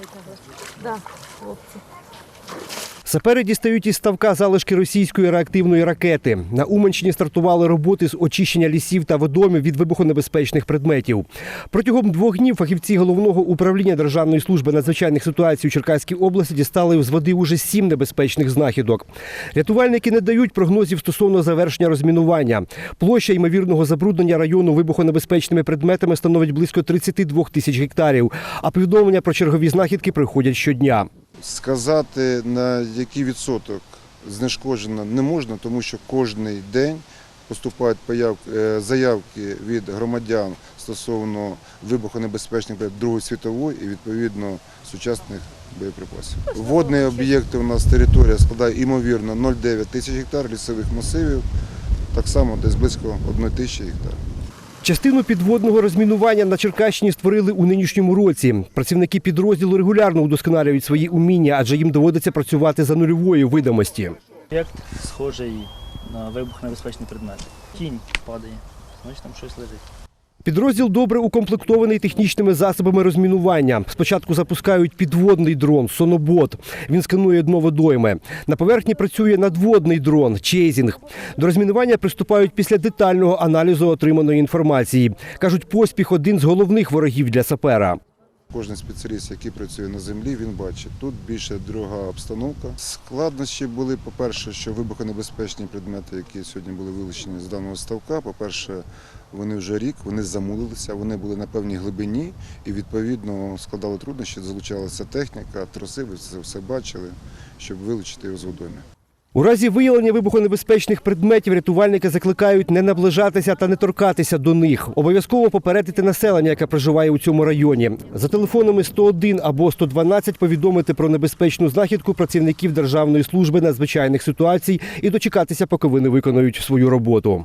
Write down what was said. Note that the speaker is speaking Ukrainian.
витягли. Да, хлопцы. Сапери дістають із ставка залишки російської реактивної ракети. На Уманщині стартували роботи з очищення лісів та водомів від вибухонебезпечних предметів. Протягом двох днів фахівці головного управління Державної служби надзвичайних ситуацій у Черкаській області дістали з води уже сім небезпечних знахідок. Рятувальники не дають прогнозів стосовно завершення розмінування. Площа ймовірного забруднення району вибухонебезпечними предметами становить близько 32 тисяч гектарів. А повідомлення про чергові знахідки приходять щодня. Сказати на який відсоток знешкоджено не можна, тому що кожен день поступають е, заявки від громадян стосовно вибухонебезпечних Другої світової і відповідно сучасних боєприпасів. Водні об'єкти у нас територія складає ймовірно 0,9 тисяч гектар лісових масивів, так само десь близько 1 тисячі гектар. Частину підводного розмінування на Черкащині створили у нинішньому році. Працівники підрозділу регулярно удосконалюють свої уміння, адже їм доводиться працювати за нульової видимості. Об'єкт схожий на вибухонебезпечний предмет. Тінь падає, значить там щось лежить. Підрозділ добре укомплектований технічними засобами розмінування. Спочатку запускають підводний дрон Сонобот. Він сканує дно водойми. На поверхні працює надводний дрон Чейзінг. До розмінування приступають після детального аналізу отриманої інформації. кажуть, поспіх один з головних ворогів для сапера. Кожен спеціаліст, який працює на землі, він бачить. Тут більше друга обстановка. Складнощі були, по-перше, що вибухонебезпечні предмети, які сьогодні були вилучені з даного ставка. По-перше, вони вже рік, вони замулилися, вони були на певній глибині і відповідно складали труднощі, залучалася техніка, троси, ви це все бачили, щоб вилучити його з водойми. У разі виявлення вибухонебезпечних предметів рятувальники закликають не наближатися та не торкатися до них. Обов'язково попередити населення, яке проживає у цьому районі. За телефонами 101 або 112 повідомити про небезпечну знахідку працівників Державної служби надзвичайних ситуацій і дочекатися, поки вони виконують свою роботу.